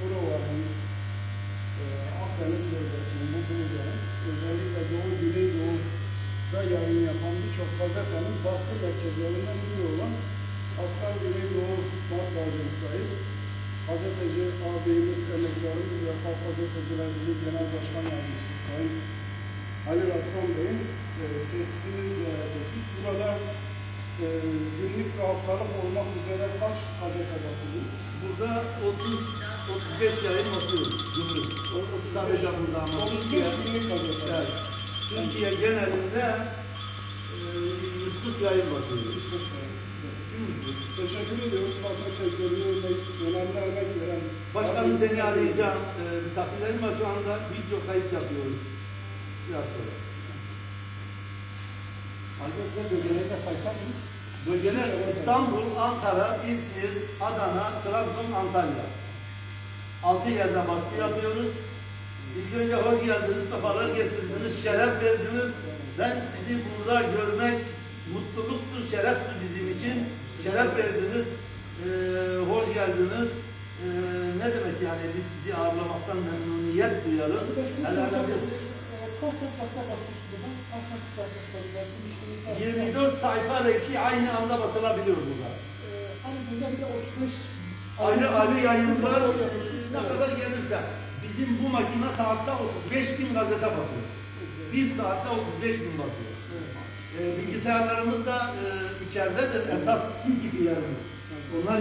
Çukurova'nın, e, Akdeniz bölgesinin, bu bölgenin, özellikle Doğu, Güneydoğu'da yayın yapan birçok gazetenin baskı merkezlerinden biri olan Aslan Güneydoğu Matbaacılık'tayız. Gazeteci ağabeyimiz, emeklerimiz ve Halk Gazeteciler Birliği Genel Başkan Yardımcısı Sayın Halil Aslan Bey'in e, tesisini ziyaret ettik. Burada e, günlük ve haftalık olmak üzere kaç gazete basılıyor? Burada 30 35 yayın basıyoruz günlük. O 30 sadece burada ama 35 Türkiye, günlük gazete. evet, Türkiye genelinde e, 140 yayın basıyoruz. Teşekkür ediyoruz. Basın sektörüne önemli önemli emek veren Başkanım seni arayacağım. E, misafirlerim var şu anda video kayıt yapıyoruz. Biraz sonra. Ayrıca bölgelerinde saysak mı? Bölgeler İstanbul, Ankara, İzmir, Adana, Trabzon, Antalya. Altı yerde baskı yapıyoruz. İlk önce hoş geldiniz, sefalar getirdiniz, şeref verdiniz. Ben sizi burada görmek mutluluktur, şereftir bizim için. Şeref verdiniz, ee, hoş geldiniz. Ee, ne demek yani biz sizi ağırlamaktan memnuniyet duyarız. Hele biz Kaç çok basa basıyorsunuz? Kaç çok basıyorsunuz? 24 sayfa renkli aynı anda basılabiliyor burada. Hani bunda bir de 35 Ayrı ayrı yayınlar ne kadar gelirse bizim bu makine saatte 35 bin gazete basıyor. Bir saatte 35 bin basıyor. Ee, bilgisayarlarımız da e, içeridedir. Esas sizin gibilerimiz. Onlar